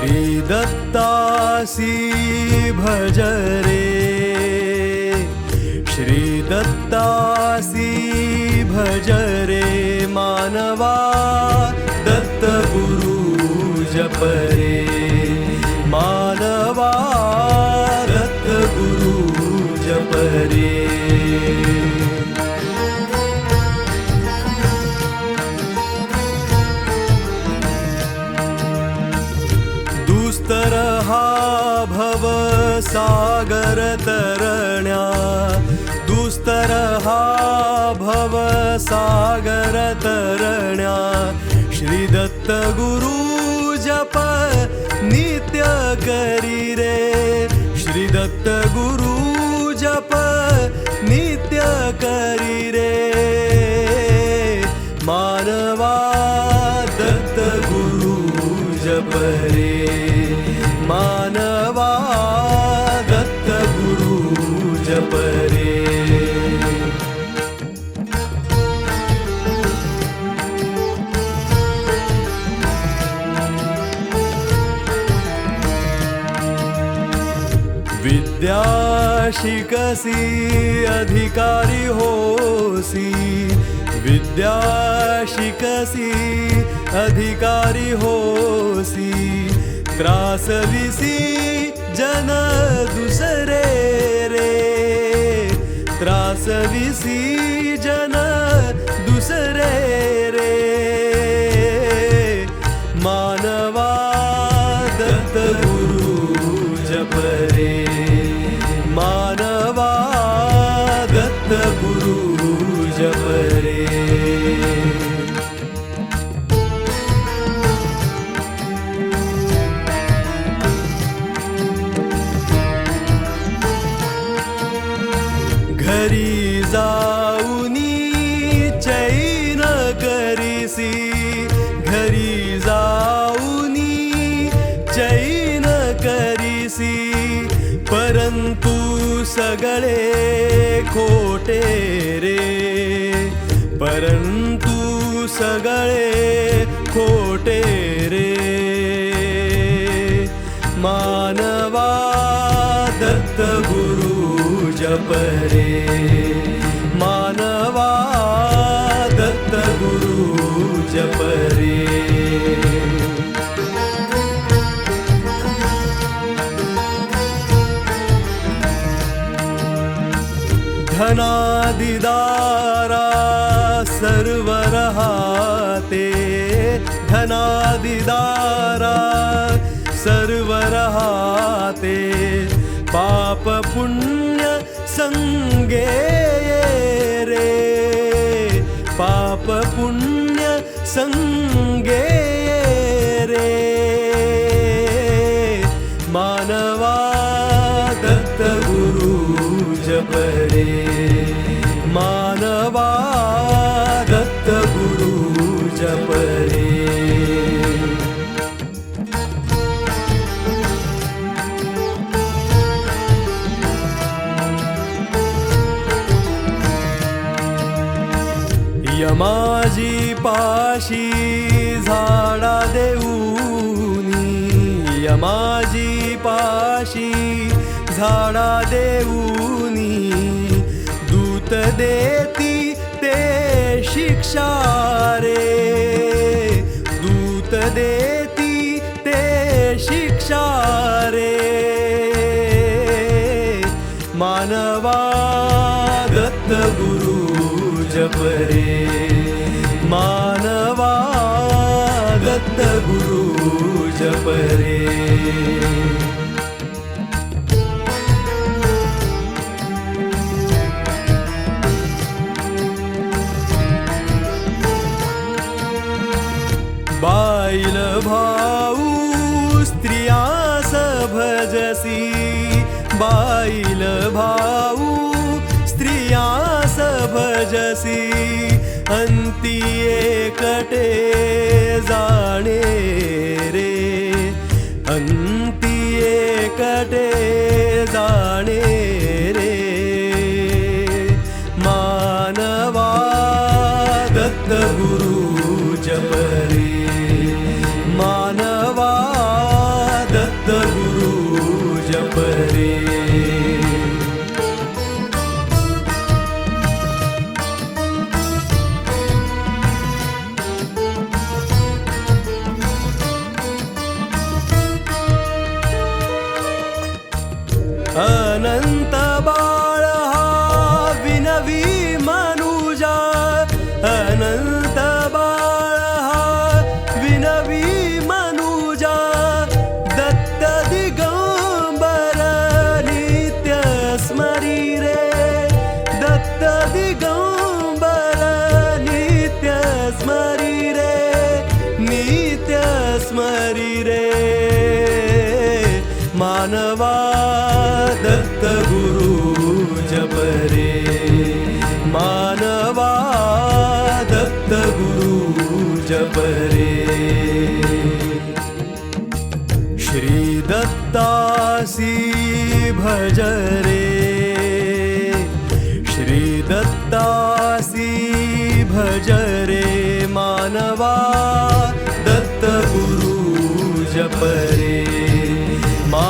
श्री भज रे श्रीदत्तासि भज रे मानवा दत्तगुरु जपरे। सागर तरण्या दुस्तरहा भव सागर तरण्या श्रीदत्त गुरु जप नित्य करी रे। श्रीदत्त गुरु जप नित्य करी रे। मानवा दत्त जप रे। मानवा विद्या शिकसी अधिकारी होसी? विद्या शिकसी अधिकारी होसी? त्रास विसी जन दुसरे रे। त्रास विसी जन गुरु जप रे घरी जाऊनी चैन करीसी. घरी जाऊनी चैन करीसी. परंतु सगळे खोटे रे। परंतु सगळे खोटे रे। मानवा दत्त गुरु जप रे। मानवा दत्त गुरु जप सर्वर हाते धनादिदारा सर्वर हाते पाप पुण्य संगे रे पाप पुण्य संगे रे मानवा दत्त गुरु जप यमाजी पाशी झाडा देऊनी. यमाजी पाशी झाडा देऊनी. दूत देती ते शिक्षा रे. दूत देती ते शिक्षा रे. मानवा दत्त गुरु जप गुरु जप रे। बाईल भाऊ स्त्रियास भजसी बाईल भाऊ स्त्रियास भजसी अंती एकटे जाणे रे अंती एकटे जाणे रे मानवा दत्त भज रे श्री भज रे मानवा दत्तगुरु दत्तगुरुजपरे मा